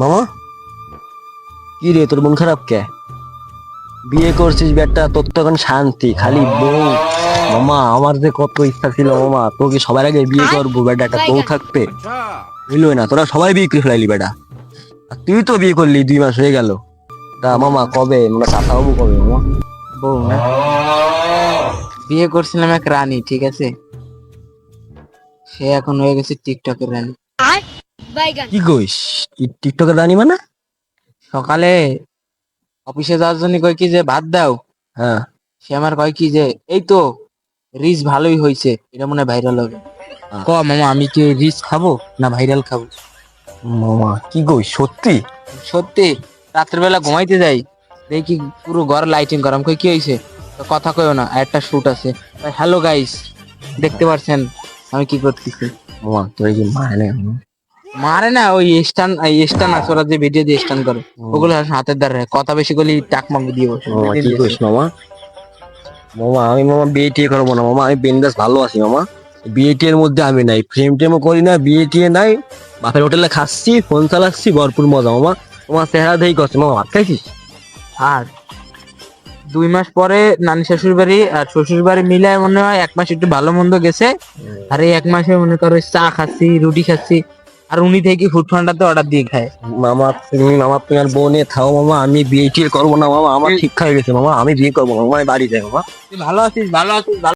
মামা? কি রে তোর মন খারাপ কে? বিয়ে করছিস বেটা তোর তো এখন শান্তি খালি বউ। মামা আমার যে কত ইচ্ছা ছিল মামা তোকে সবার আগে বিয়ে করব বেটা একটা বউ থাকতে। বুঝলো না তোরা সবাই বিয়ে করে ফেলাইলি বেটা। আর তুই তো বিয়ে করলি দুই মাস হয়ে গেল। তা মামা কবে? আমরা চাষা হব কবে মামা? বউ না। বিয়ে করছিলাম এক রানী ঠিক আছে? সে এখন হয়ে গেছে টিকটকের রানী। কি কইস? টি- টিকটকের রানী মানে? সকালে অফিসে যাওয়ার জন্য কয় কি যে ভাত দাও। হ্যাঁ। সে আমার কয় কি যে এই তো রিচ ভালোই হয়েছে এটা মনে ভাইরাল হবে। হ্যাঁ। ক মামা আমি কি রিচ খাব না ভাইরাল খাব? মামা কি কইস? সত্যি? সত্যি রাত্রেবেলা ঘুমাইতে যাই। দেখি পুরো ঘর লাইটিং করাম কই কি হয়েছে কথা কইও না একটা শুট আছে। হ্যালো গাইস দেখতে পারছেন আমি কি করতেছি? মামা তোর কি মানে মারে না ওই স্টান স্টান আছে ওরা যে ভিডিও দিয়ে স্টান করে ওগুলো হাতের দ্বারা কথা বেশি করলে টাক মাগ দিয়ে বসে মামা কি কইস মামা? মামা আমি মামা বিয়ে টিয়ে করব না মামা আমি বিন্দাস ভালো আছি মামা। বিয়ে টিয়ের মধ্যে আমি নাই ফ্রেম টেমও করি না বিয়ে টিয়ে নাই। বাপের হোটেলে খাচ্ছি ফোন চালাচ্ছি ভরপুর মজা মামা। তোমার চেহারা দেখি করছে মামা ভাত খাইছিস? আর দুই মাস পরে নানি শ্বশুর বাড়ি আর শ্বশুর বাড়ি মিলে মনে হয় এক মাস একটু ভালো মন্দ গেছে। আর এই এক মাসে মনে করো চা খাচ্ছি রুটি খাচ্ছি আর উনি থেকে ফুড পান্ডাতে অর্ডার দিয়ে খায়। মামা তুমি মামা তোমার বোনে থাও মামা আমি বিয়ে টিয়ে করব না মামা আমার ঠিক হয়ে গেছে মামা আমি বিয়ে করব মামা আমি বাড়ি যাই মামা। তুই ভালো আছিস ভালো আছিস ভালো